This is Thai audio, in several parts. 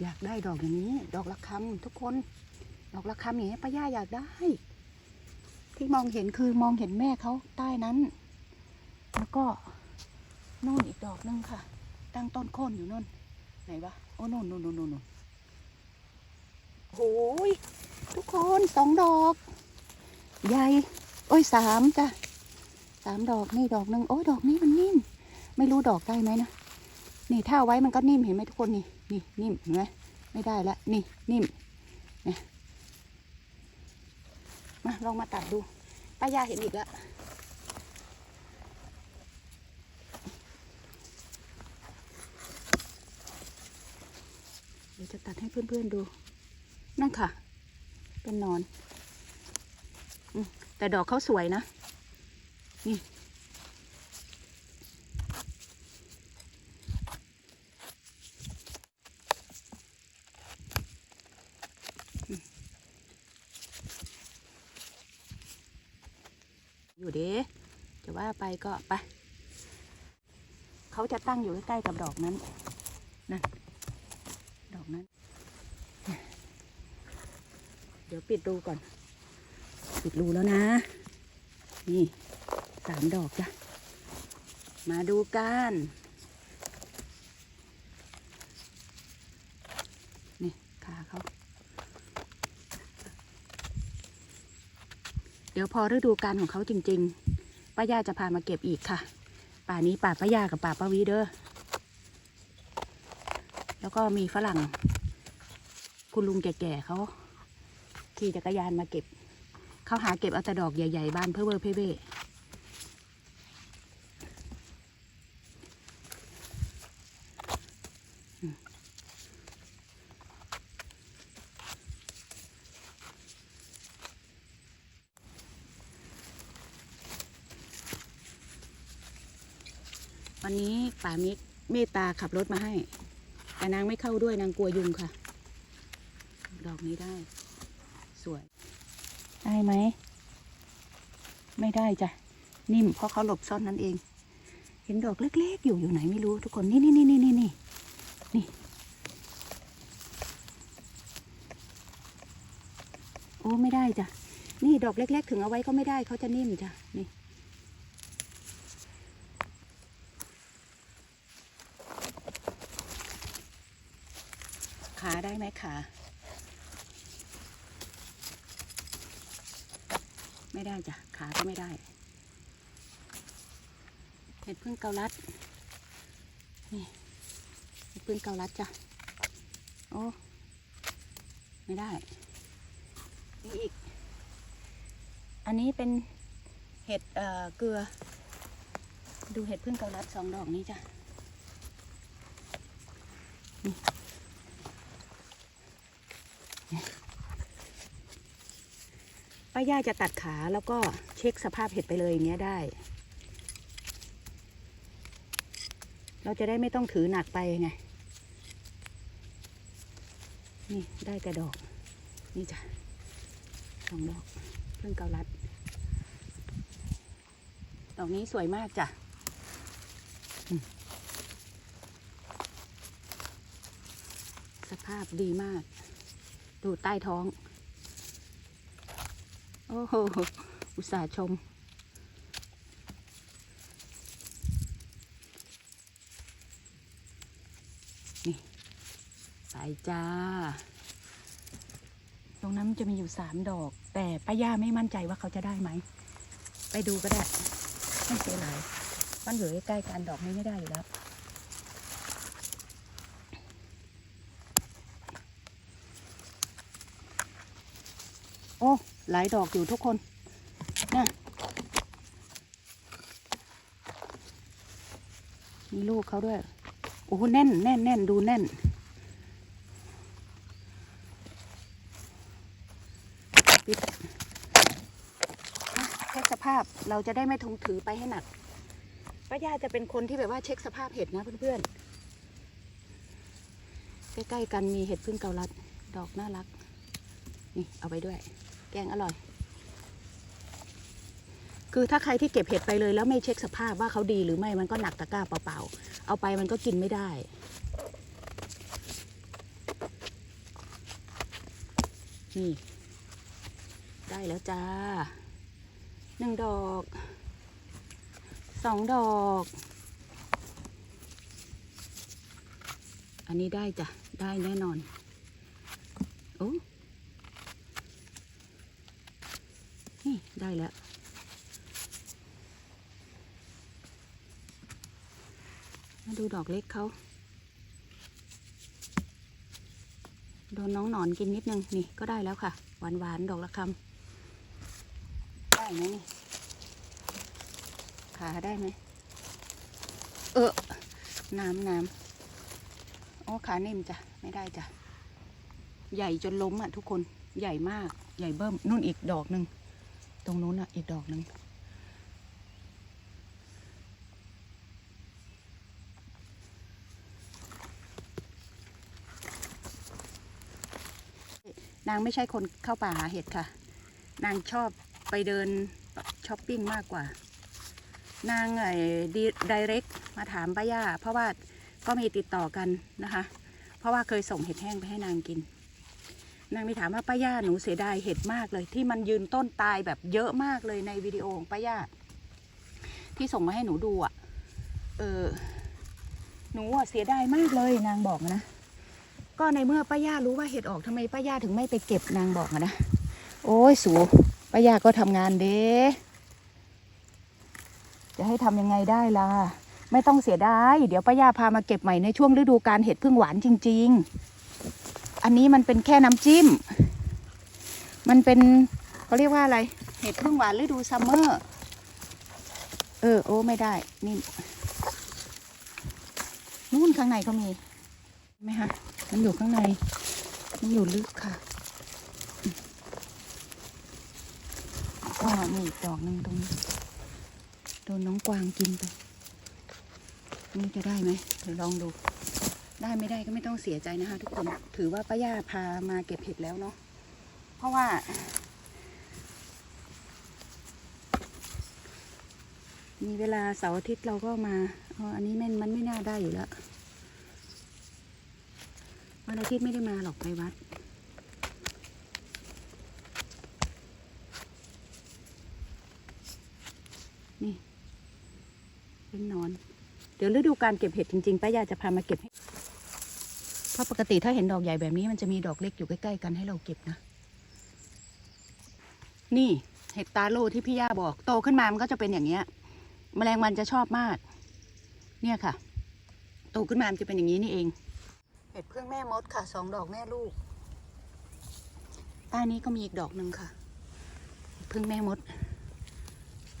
อยากได้ดอกอย่างนี้ ดอกละคำทุกคน ดอกละคำอย่างนี้ป้าย่าอยากได้ ที่มองเห็นคือมองเห็นแม่เขาใต้นั้น แล้วก็นู่นอีกดอกนึงค่ะ ตั้งต้นโค่นอยู่นู่นไหนวะโอ้นู่นนู่นนู่นนู่นโอ้ยทุกคนสองดอก ใหญ่โอ้ยสามจ้ะสามดอกนี่ดอกหนึ่งโอ้ยดอกนี้มันนิ่ม ไม่รู้ดอกได้ไหมนะนี่ถ้าเอาไว้มันก็นิ่มเห็นไหมทุกคนนี่ นี่นิ่มเห็นไหมไม่ได้ละนี่นิ่มเนี่ยมาลองมาตัดดูป้ายาเห็นอีกแล้วเดี๋ยวจะตัดให้เพื่อนๆดู นั่นค่ะ เป็นนอน แต่ดอกเขาสวยนะ นี่ อยู่เด้จะว่าไป ก็ไป เขาจะตั้งอยู่ใกล้ๆกับดอกนั้นนั่นดอกนั้น เดี๋ยวปิดรูก่อน ปิดรูแล้วนะ นี่สามดอกจ้ะ มาดูกันนี่ขาเขาเดี๋ยวพอฤดูกาลของเขาจริงๆ ป้าย่าจะพามาเก็บอีกค่ะ ป่านี้ป่าป้าย่ากับป่าป้าวีเด้อแล้วก็มีฝรั่ง คุณลุงแก่ๆเขาขี่จักรยานมาเก็บเขาหาเก็บเอาแต่ดอกใหญ่ๆ บ้านเพื่อเวอร์เพ่เว่ วันนี้ป่ามิกเมตตาขับรถมาให้ แต่นางไม่เข้าด้วยนางกลัวยุงค่ะ ดอกนี้ได้ สวย ได้ไหม ไม่ได้จ้ะ นิ่มเพราะเขาหลบซ่อนนั่นเอง เห็นดอกเล็กๆ อยู่อยู่ไหนไม่รู้ทุกคน นี่นี่นี่นี่นี่นี่นี่ โอ้ไม่ได้จ้ะ นี่ดอกเล็ก ๆ ถึงเอาไว้ก็ไม่ได้เขาจะนิ่มจ้ะ นี่ ขาได้ไม่ได้จ้ะ ขาก็ไม่ได้ เห็ดพึ่งเกาลัด นี่เห็ดพึ่งเกาลัดจ้ะ โอ้ ไม่ได้ นี่อีก อันนี้เป็นเห็ดเกลือ ดูเห็ดพึ่งเกาลัดสองดอกนี้จ้ะาย่าจะตัดขาแล้วก็เช็คสภาพเห็ดไปเลยอย่างเงี้ยได้ เราจะได้ไม่ต้องถือหนักไปไง นี่ได้แต่ดอก นี่จ้ะสองดอกเพิ่งเกาลัด ดอกนี้สวยมากจ้ะสภาพดีมาก ดูใต้ท้อง โอ้โห อุตส่าห์ชม นี่ไปจ้า ตรงนั้นมันจะมีอยู่สามดอก แต่ป้าย่าไม่มั่นใจว่าเขาจะได้ไหม ไปดูก็ได้ ไม่เสียหลายมันอยู่ใกล้ๆกันดอกนี้ไม่ได้อยู่แล้ว โอ้ หลายดอกอยู่ทุกคนนี่มีลูกเขาด้วย โอ้โหแน่นแน่นแน่นดูแน่น ปิดเช็คสภาพเราจะได้ไม่ทงถือไปให้หนักป้าย่าจะเป็นคนที่แบบว่าเช็คสภาพเห็ดนะเพื่อนๆ ใกล้ๆกันมีเห็ดพึ่งเกาลัด ดอกน่ารัก นี่เอาไปด้วย แกงอร่อย คือถ้าใครที่เก็บเห็ดไปเลยแล้วไม่เช็คสภาพว่าเขาดีหรือไม่มันก็หนักตะกร้าเปล่าๆ เอาไปมันก็กินไม่ได้ นี่ ได้แล้วจ้าหนึ่งดอกสองดอก อันนี้ได้จ้ะ ได้แน่นอน โอ้ นี่ ได้แล้ว มาดูดอกเล็กเขาโดนน้องหนอนกินนิดนึง นี่ก็ได้แล้วค่ะ หวานหวานๆดอกละคำได้ไหมนี่ขาได้ไหมเออน้ำน้ำโอ้ขานิ่มจ้ะ ไม่ได้จ้ะ ใหญ่จนล้มอะทุกคนใหญ่มากใหญ่เบิ้มนู่นอีกดอกหนึ่ง ตรงนู้นอะ อีกดอกหนึ่งนางไม่ใช่คนเข้าป่าหาเห็ดค่ะ นางชอบไปเดินช้อปปิ้งมากกว่า นางไอ้ดีไดเรกมาถามป้าย่า เพราะว่าก็มีติดต่อกันนะคะ เพราะว่าเคยส่งเห็ดแห้งไปให้นางกิน นางมีถามว่าป้าย่าหนูเสียดายเห็ดมากเลย ที่มันยืนต้นตายแบบเยอะมากเลยในวิดีโอของป้าย่าที่ส่งมาให้หนูดูอะ เออหนูอะเสียดายมากเลยนางบอกนะ ก็ในเมื่อป้าย่ารู้ว่าเห็ดออกทำไมป้าย่าถึงไม่ไปเก็บนางบอกนะ โอ้ยสูป้าย่าก็ทำงานเด้จะให้ทำยังไงได้ล่ะ ไม่ต้องเสียดาย เดี๋ยวป้าย่าพามาเก็บใหม่ในช่วงฤดูการเห็ดพึ่งหวานจริง ๆ อันนี้มันเป็นแค่น้ำจิ้ม มันเป็นเขาเรียกว่าอะไร เห็ดพึ่งหวานฤดูซัมเมอร์ เออ โอ้ไม่ได้ นี่ นู่นข้างในก็มีไหมคะมันอยู่ข้างใน มันอยู่ลึกค่ะอืมก็มีอีกดอกหนึ่งตรงนี้โดนน้องกวางกินไปนี่จะได้ไหมเดี๋ยวลองดู ได้ไม่ได้ก็ไม่ต้องเสียใจนะคะ ทุกคนถือว่าป้าย่าพามาเก็บเห็ดแล้วเนาะเพราะว่า มีเวลาเสาร์อาทิตย์เราก็มาอ๋ออันนี้มันมันไม่น่าได้อยู่แล้ววันอาทิตย์ไม่ได้มาหรอกไปวัดนี่เป็นนอน เดี๋ยวฤดูการเก็บเห็ดจริงๆป้ายาจะพามาเก็บให้ เพราะปกติถ้าเห็นดอกใหญ่แบบนี้มันจะมีดอกเล็กอยู่ใกล้ๆกันให้เราเก็บนะ นี่เห็ดตาโลที่พี่ย่าบอก โตขึ้นมามันก็จะเป็นอย่างเงี้ย แมลงวันจะชอบมาก เนี่ยค่ะ โตขึ้นมามันจะเป็นอย่างนี้นี่เอง เห็ดพึ่งแม่มดค่ะสองดอกแม่ลูกใต้นี้ก็มีอีกดอกหนึ่งค่ะเห็ดพึ่งแม่มด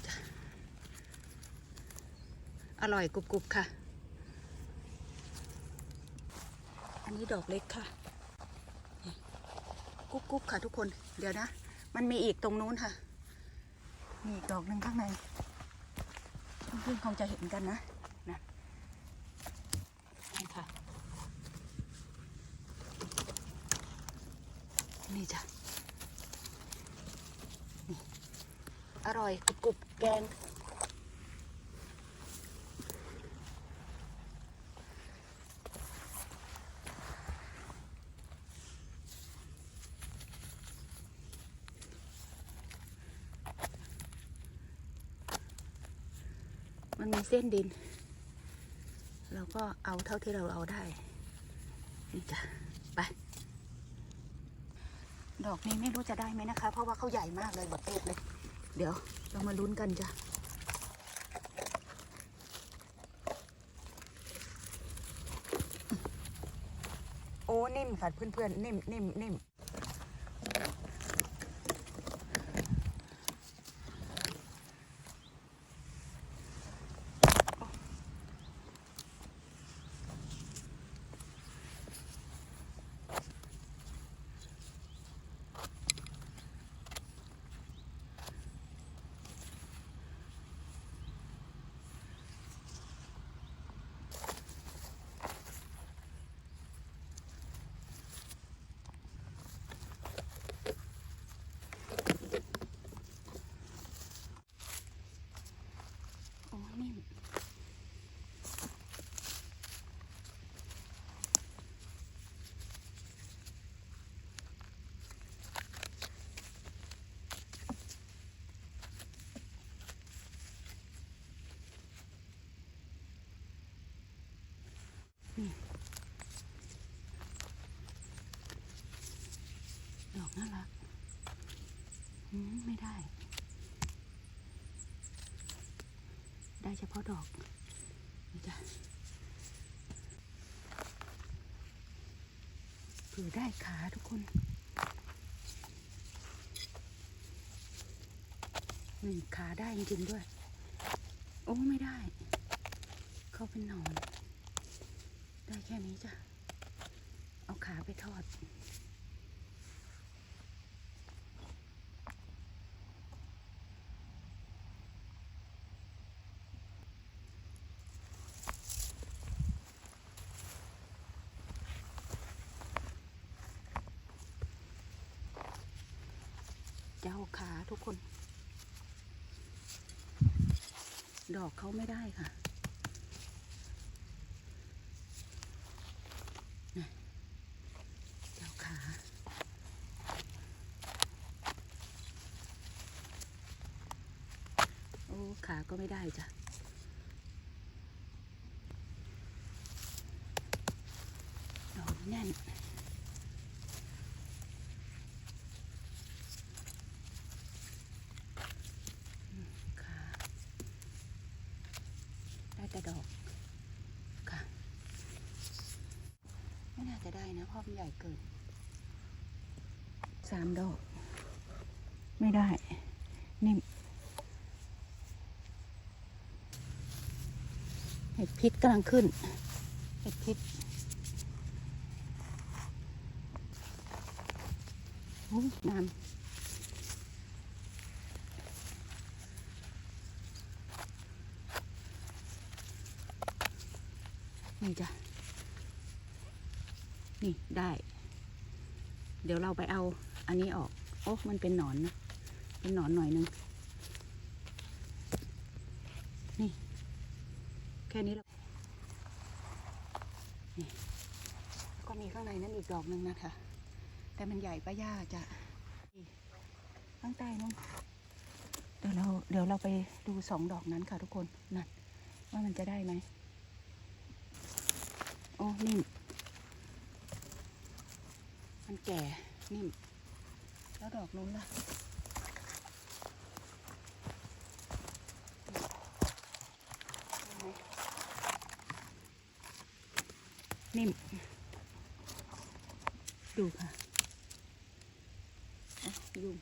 จ้ะอร่อยกรุบๆค่ะ อั นนี้ดอกเล็กค่ะนี่กรุบค่ะทุกคน เดี๋ยวนะ มันมีอีกตรงนู้นค่ะ มีอีกดอกหนึ่งข้างในเพื่อนๆคงจะเห็นกันนะนะนี่ค่ะ นี่จ้ะอร่อยกรุบแกง ส้นดิน เราก็เอาเท่าที่เราเอาได้ นี่จ้ะ ไป ดอกนี้ไม่รู้จะได้ไหมนะคะ เพราะว่าเขาใหญ่มากเลยบดเต็ดเลย เดี๋ยวเรามาลุ้นกันจ้ะโอ้นิ่มค่ะเพื่อนๆ นิ่มนิ่มนิ่ม ไม่ได้ ได้เฉพาะดอกนี่จ้ะเผื่อได้ขาทุกคนหนึ่งขาได้จริงๆด้วย โอ้ไม่ได้ เขาเป็นหนอน ได้แค่นี้จ้ะ เอาขาไปทอด เจ้าขาทุกคน ดอกเขาไม่ได้ค่ะเจ้าขาโอ้ขาก็ไม่ได้จ้ะดอกแน่น ค่ะ ได้แต่ดอก ค่ะ ไม่น่าจะได้นะเพราะมันใหญ่เกินสามดอก ไม่ได้ นิ่มเห็ดพิษกำลังขึ้น เห็ดพิษโอ้น้ำนี่จ้ะ นี่ได้ เดี๋ยวเราไปเอาอันนี้ออก โอ้มันเป็นหนอนนะ เป็นหนอนหน่อยนึง นี่ แค่นี้แล้วนี่ก็มีข้างในนั้นอีกดอกหนึ่งนะคะ แต่มันใหญ่ป้าย่าจะข้างใต้นู้นเดี๋ยวเราเดี๋ยวเราไปดูสองดอกนั้นค่ะทุกคนนั่นว่ามันจะได้ไหมโอ้นิ่ม มันแก่นิ่ม แล้วดอกนู้นล่ะนิ่ม ดูค่ะอะยุ่ง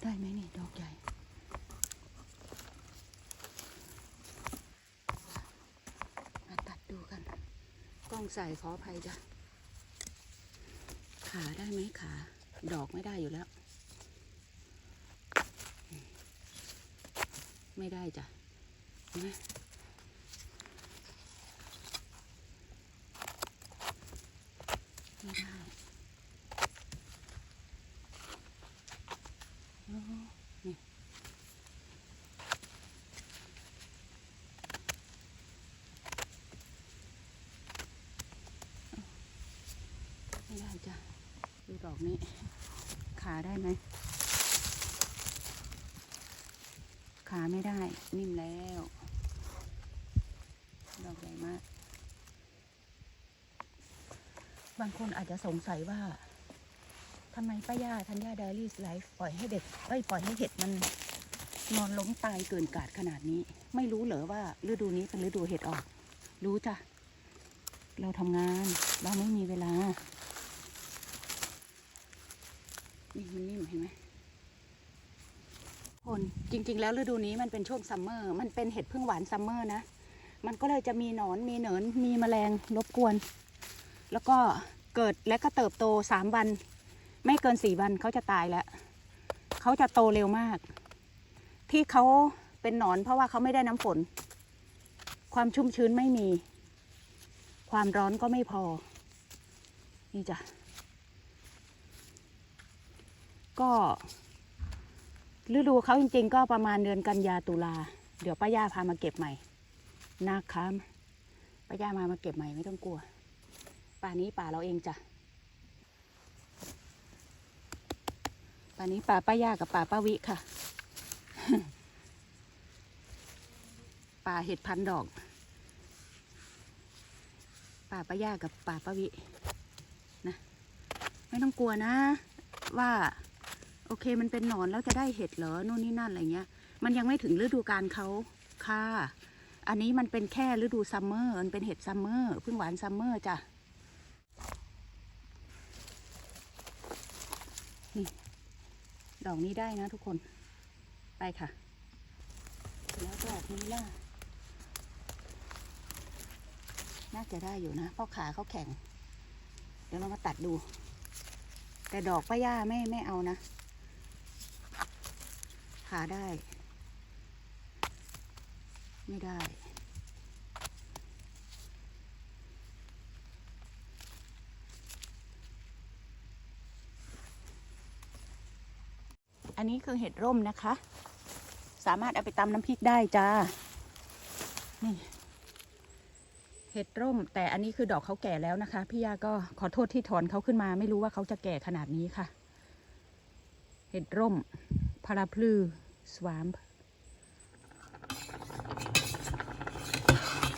ได้ไหมนี่ ดอกใหญ่ มาตัดดูกัน กล้องใส่ขออภัยจ้ะ ขาได้ไหมขา ดอกไม่ได้อยู่แล้ว ไม่ได้จ้ะนไหมไม่ได้โอ้นี่ไม่ได้จ้ะ ดอกนี้ ขาได้ไหม ขาไม่ได้ นิ่มแล้ว ดอกใหญ่มาก บางคนอาจจะสงสัยว่าทำไมป้าย่าธัญญาเดลี่ไลฟ์ปล่อยให้เด็กเอ้ยปล่อยให้เห็ดมันนอนล้มตายเกินกาดขนาดนี้ ไม่รู้เหรอว่าฤดูนี้เป็นฤดูเห็ดออก รู้จ้ะ เราทำงาน เราไม่มีเวลา นี่มันนิ่มเห็นไหมคนจริง ๆ แล้วฤดูนี้มันเป็นช่วงซัมเมอร์ มันเป็นเห็ดพึ่งหวานซัมเมอร์นะ มันก็เลยจะมีหนอนมีเหนินมีแมลงรบกวน แล้วก็เกิดและก็เติบโตสามวัน ไม่เกินสี่วันเขาจะตายแล้วเขาจะโตเร็วมาก ที่เขาเป็นหนอนเพราะว่าเขาไม่ได้น้ำฝน ความชุ่มชื้นไม่มี ความร้อนก็ไม่พอ นี่จ้ะ ก็ฤดูเขาจริงๆ ก็ประมาณเดือนกันยาตุลา เดี๋ยวป้าย่าพามาเก็บใหม่นะคะป้าย่ามามาเก็บใหม่ไม่ต้องกลัว ป่านี้ป่าเราเองจ้ะ ป่านี้ป่าป้าย่ากับป่าป้าวิค่ะ ป่าเห็ดพันดอก ป่าป้าย่ากับป่าป้าวินะ ไม่ต้องกลัวนะว่า โอเคมันเป็นหนอนแล้วจะได้เห็ดเหรอนู่นนี่นั่นอะไรเงี้ย มันยังไม่ถึงฤดูกาลเขาค่ะ อันนี้มันเป็นแค่ฤดูซัมเมอร์มันเป็นเห็ดซัมเมอร์เพิ่งหวานซัมเมอร์จ้ะนี่ดอกนี้ได้นะทุกคนไปค่ะ แล้วดอกนี้ล่ะน่าจะได้อยู่นะเพราะขาเขาแข็ง เดี๋ยวเรามาตัดดู แต่ดอกป้าย่าไม่ไม่เอานะ ขาได้ ไม่ได้ อันนี้คือเห็ดร่มนะคะ สามารถเอาไปตำน้ำพริกได้จ้า นี่เห็ดร่ม แต่อันนี้คือดอกเขาแก่แล้วนะคะ พี่ยาก็ขอโทษที่ถอนเขาขึ้นมาไม่รู้ว่าเขาจะแก่ขนาดนี้ค่ะ เห็ดร่มพาราพลือ สวาม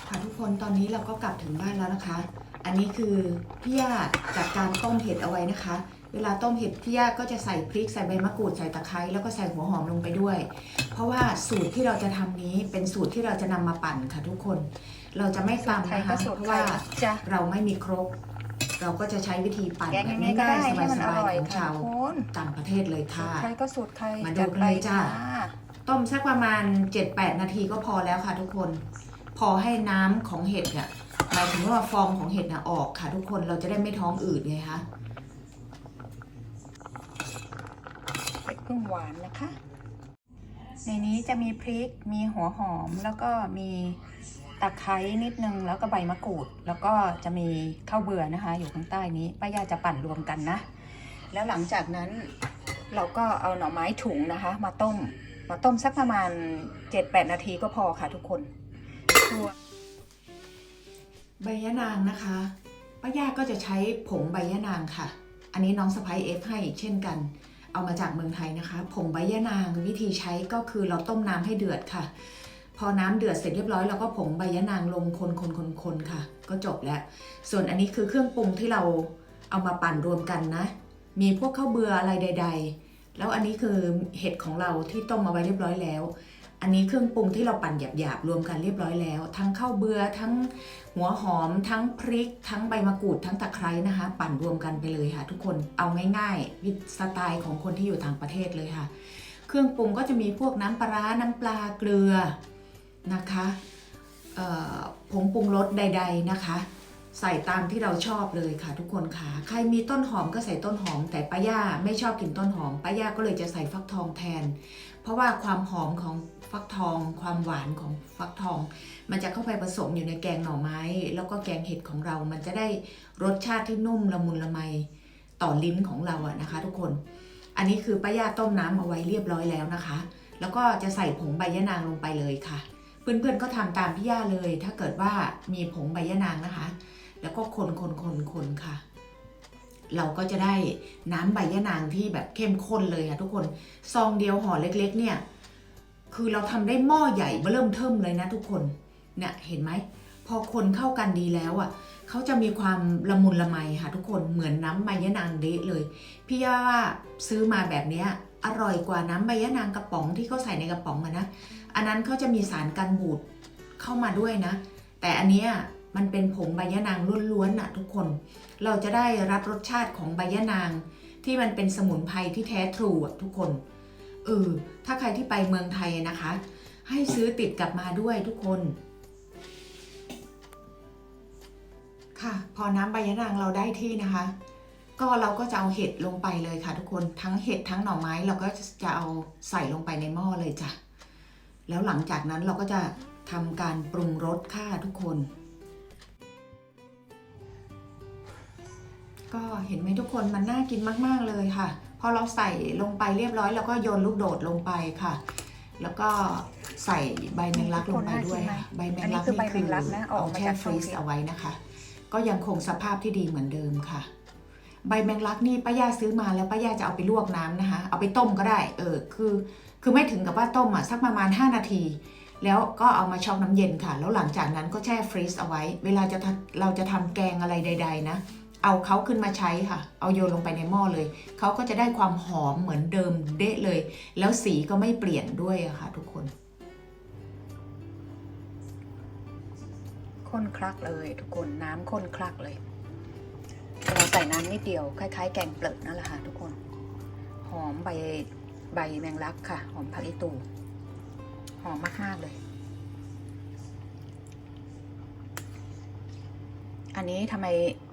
ค่ะทุกคนตอนนี้เราก็กลับถึงบ้านแล้วนะคะ อันนี้คือพี่ย่าจัดการต้มเห็ดเอาไว้นะคะ เวลาต้มเห็ดพี่ย่าก็จะใส่พริกใส่ใบมะกรูดใส่ตะไคร้แล้วก็ใส่หัวหอมลงไปด้วย เพราะว่าสูตรที่เราจะทำนี้เป็นสูตรที่เราจะนำมาปั่นค่ะทุกคน เราจะไม่ตำนะคะเพราะว่าจ้ะเราไม่มีครก เราก็จะใช้วิธีปั่นแกงแบยับงไงก็ง่ายได้ๆให้มันสอบายร่อยๆของค่ะชาวคุณต่างประเทศเลยค่ะ ใครก็สูตรใครมาดูจัดกันเลยจ้ะค่ะ ต้มสักประมาณ 7-8 นาทีก็พอแล้วค่ะทุกคน พอให้น้ำของเห็ดเนี่ยหมายถึงว่าฟองของเห็ดน่ะออกค่ะ ทุกคนเราจะได้ไม่ท้องอืดไงคะเป็ดพึ่งหวานนะคะ ในนี้จะมีพริก มีหัวหอม แล้วก็มี ตะไคร้นิดนึงแล้วก็ใบมะกรูด แล้วก็จะมีข้าวเบื่อนะคะ อยู่ข้างใต้นี้ป้ายาจะปั่นรวมกันนะ แล้วหลังจากนั้นเราก็เอาหน่อไม้ถุงนะคะ มาต้ม มาต้มสักประมาณ 7-8 นาทีก็พอค่ะทุกคนตัวใบยะนางนะคะป้าย่าก็จะใช้ผงใบยะนางค่ะ อันนี้น้องสะพ้ายเอฟให้เช่นกัน เอามาจากเมืองไทยนะคะ ผงใบยะนางวิธีใช้ก็คือเราต้มน้ำให้เดือดค่ะ พอน้ำเดือดเสร็จเรียบร้อยเราก็ผงใบยะนางลงคนคนคนคนค่ะ ก็จบแล้ว ส่วนอันนี้คือเครื่องปรุงที่เราเอามาปั่นรวมกันนะ มีพวกข้าวเบื่ออะไรใด ๆ แล้วอันนี้คือเห็ดของเราที่ต้มมาไว้เรียบร้อยแล้ว อันนี้เครื่องปรุงที่เราปั่นหยาบๆรวมกันเรียบร้อยแล้ว ทั้งข้าวเบื่อทั้งหัวหอม ทั้งพริก ทั้งใบมะกรูดทั้งตะไคร้นะคะ ปั่นรวมกันไปเลยค่ะ ทุกคนเอาง่ายๆวิสไตล์ของคนที่อยู่ต่างประเทศเลยค่ะ เครื่องปรุงก็จะมีพวกน้ำปลาร้าน้ำปลาเกลือ นะคะผงปรุงรสใด ๆนะคะ ใส่ตามที่เราชอบเลยค่ะ ทุกคนค่ะ ใครมีต้นหอมก็ใส่ต้นหอม แต่ป้าย่าไม่ชอบกินต้นหอมป้าย่าก็เลยจะใส่ฟักทองแทน เพราะว่าความหอมของฟักทอง ความหวานของฟักทอง มันจะเข้าไปผสมอยู่ในแกงหน่อไม้ แล้วก็แกงเห็ดของเรา มันจะได้รสชาติที่นุ่มละมุนละไมต่อลิ้นของเราอะนะคะ ทุกคน อันนี้คือป้าย่าต้มน้ำเอาไว้เรียบร้อยแล้วนะคะ แล้วก็จะใส่ผงใบยะนางลงไปเลยค่ะ เพื่อนๆก็ทำตามพี่ย่าเลย ถ้าเกิดว่ามีผงใบยะนางนะคะ แล้วก็คนคนคนคนค่ะ เราก็จะได้น้ำใบยะนางที่แบบเข้มข้นเลยค่ะทุกคนซองเดียวห่อเล็ก ๆ เนี่ย คือเราทำได้หม้อใหญ่เริ่มเทิมเลยนะทุกคนเนี่ยเห็นไหมพอคนเข้ากันดีแล้วอะเขาจะมีความละมุนละไมค่ะทุกคนเหมือนน้ำใบยะนางเดะเลย พี่ย่าว่าซื้อมาแบบเนี้ยอร่อยกว่าน้ำใบยะนางกระป๋องที่เขาใส่ในกระป๋องอะนะ อันนั้นเขาจะมีสารกันบูดเข้ามาด้วยนะ แต่อันเนี้ยมันเป็นผงใบยะนางล้วนๆนะทุกคน เราจะได้รับรสชาติของใบยะนาง ที่มันเป็นสมุนไพรที่แท้ทรูอะทุกคนเออถ้าใครที่ไปเมืองไทยนะคะ ให้ซื้อติดกลับมาด้วยทุกคน ค่ะ พอน้ำใบยะนางเราได้ที่นะคะ ก็เราก็จะเอาเห็ดลงไปเลยค่ะ ทุกคนทั้งเห็ดทั้งหน่อไม้เราก็จะเอาใส่ลงไปในหม้อเลยจ้ะ แล้วหลังจากนั้นเราก็จะทำการปรุงรสค่ะทุกคน ก็เห็นไหมทุกคนมันน่ากินมาก ๆ เลยค่ะ พอเราใส่ลงไปเรียบร้อยเราก็โยนลูกโดดลงไปค่ะ แล้วก็ใส่ใบแมงลักลงไปด้วยค่ะใบแมงลักอันนี้คือใบนี่แมงลักนะออกเอามาแช่จากฟช่องรีซฟิตเอาไว้นะคะ ก็ยังคงสภาพที่ดีเหมือนเดิมค่ะ ใบแมงลักนี่ป้าย่าซื้อมาแล้วป้าย่าจะเอาไปลวกน้ำนะคะ เอาไปต้มก็ได้ เออคือ คือไม่ถึงกับว่าต้มอะสักประมาณ 5 นาที แล้วก็เอามาช็อกน้ำเย็นค่ะ แล้วหลังจากนั้นก็แช่ฟรีซเอาไว้ เวลาจะเราจะทำแกงอะไรใด ๆ นะ เอาเขาขึ้นมาใช้ค่ะ เอาโยนลงไปในหม้อเลย เขาก็จะได้ความหอมเหมือนเดิมเดะเลย แล้วสีก็ไม่เปลี่ยนด้วยอะค่ะ ทุกคนข้นคลักเลย ทุกคนน้ำข้นคลักเลย เราใส่น้ำนิดเดียวคล้าย ๆ แกงเปลือกนั่นแหละค่ะทุกคน หอมใบ ใบแมงลักค่ะ หอมผักอีตูหอมมากๆเลย อันนี้ทำไม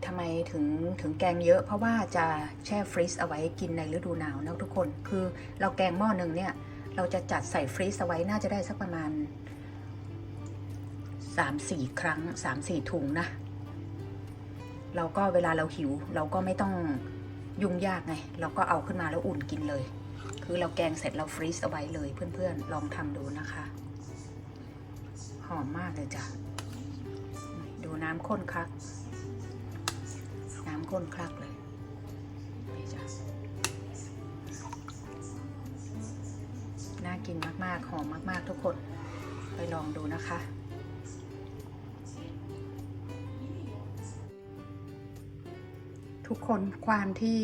ทำไมถึงถึงแกงเยอะ เพราะว่าจะแช่ฟรีซเอาไว้กินในฤดูหนาวนะทุกคน คือเราแกงหม้อหนึ่งเนี่ย เราจะจัดใส่ฟรีซเอาไว้น่าจะได้สักประมาณสามสี่ครั้งสามสี่ถุงนะ เราก็เวลาเราหิว เราก็ไม่ต้องยุ่งยากไง เราก็เอาขึ้นมาแล้วอุ่นกินเลย คือเราแกงเสร็จเราฟรีซเอาไว้เลยเพื่อนๆ ลองทำดูนะคะ หอมมากเลยจ้ะ ดูน้ำข้นคลัก น้ำข้นคลักเลยนี่จ้ะน่ากินมากๆ หอมมากๆ ทุกคน ไปลองดูนะคะทุกคนความที่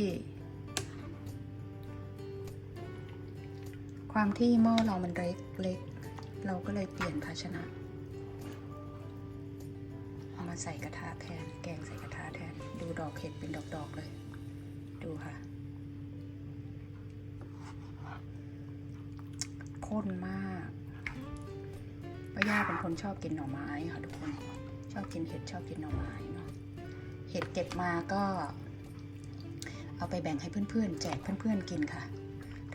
ความที่หม้อเรามันเล็กเล็ก เราก็เลยเปลี่ยนภาชนะ เอามาใส่กระทะแทน แกงใส่กระทะแทน ดูดอกเห็ดเป็นดอกๆเลย ดูค่ะข้นมากป้าย่าเป็นคนชอบกินหน่อไม้ค่ะทุกคน ชอบกินเห็ดชอบกินหน่อไม้เนาะ เห็ดเก็บมาก็ เอาไปแบ่งให้เพื่อนๆ แจกเพื่อนๆกินค่ะ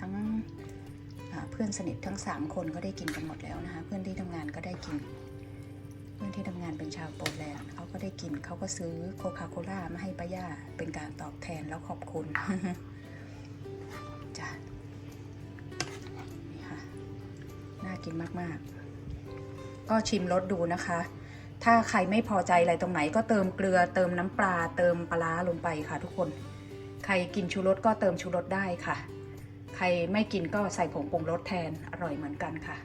ทั้ง เพื่อนสนิททั้ง 3 คนก็ได้กินกันหมดแล้วนะคะ เพื่อนที่ทำงานก็ได้กิน เพื่อนที่ทำงานเป็นชาวโปแลนด์เขาก็ได้กินเขาก็ซื้อโคคาโคล่ามาให้ป้าย่าเป็นการตอบแทนแล้วขอบคุณจ้ะนี่ค่ะน่ากินมากๆ ก็ชิมรสดูนะคะ ถ้าใครไม่พอใจอะไรตรงไหนก็เติมเกลือเติมน้ำปลาเติมปลาร้าลงไปค่ะทุกคน ใครกินชูรสก็เติมชูรสได้ค่ะ ใครไม่กินก็ใส่ผงปรุงรสแทนอร่อยเหมือนกันค่ะ